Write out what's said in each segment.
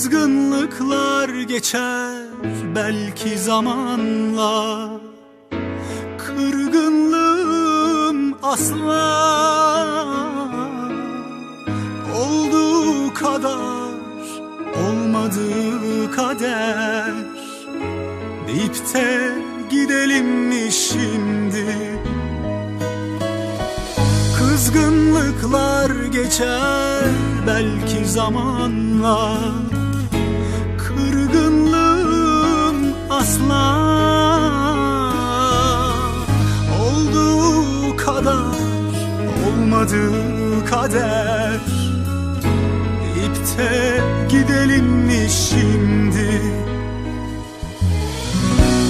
Kızgınlıklar geçer belki zamanla. Kırgınlığım asla. Olduğu kadar olmadığı kader. Deyip de gidelim mi şimdi? Kızgınlıklar geçer belki zamanla asla Olduğu kadar olmadığı kader. De gidelim mi şimdi?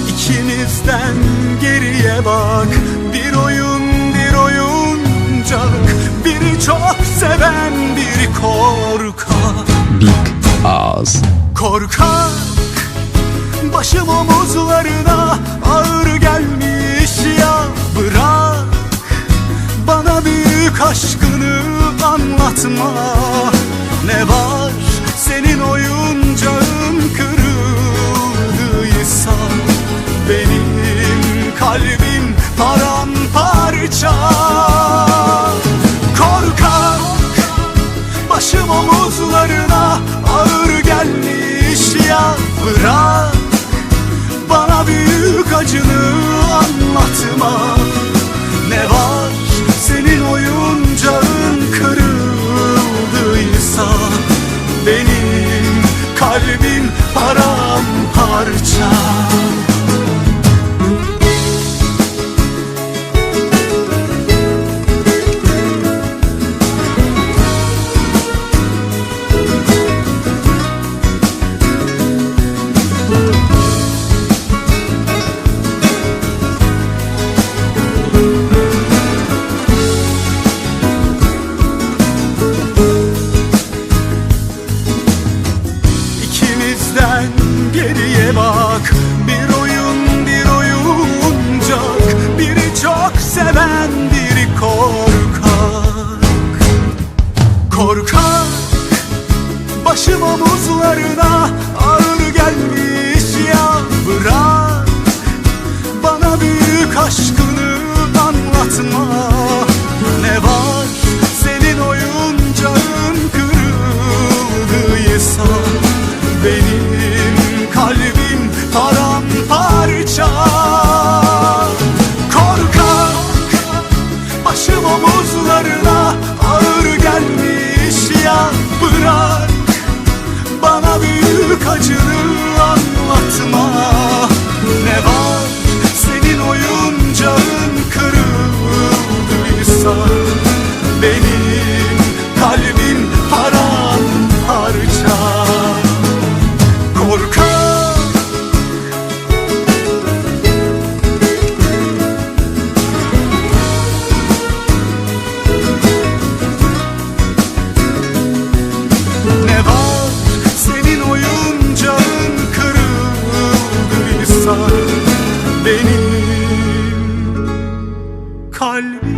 İkimizden geriye bak. Bir oyun bir oyuncak. Biri çok seven biri korkak. Big Ağız Korkak Başım omuzlarına ağır gelmiş anlatma Ne var senin oyuncağın kırıldıysa Benim kalbim paramparça bizden geriye bak. Bir oyun bir oyuncak. Biri çok seven biri korkak. Korkak başım omuzlarına ağır gelmiş ya Bırak bana büyük aşkını kaçırır. kalbi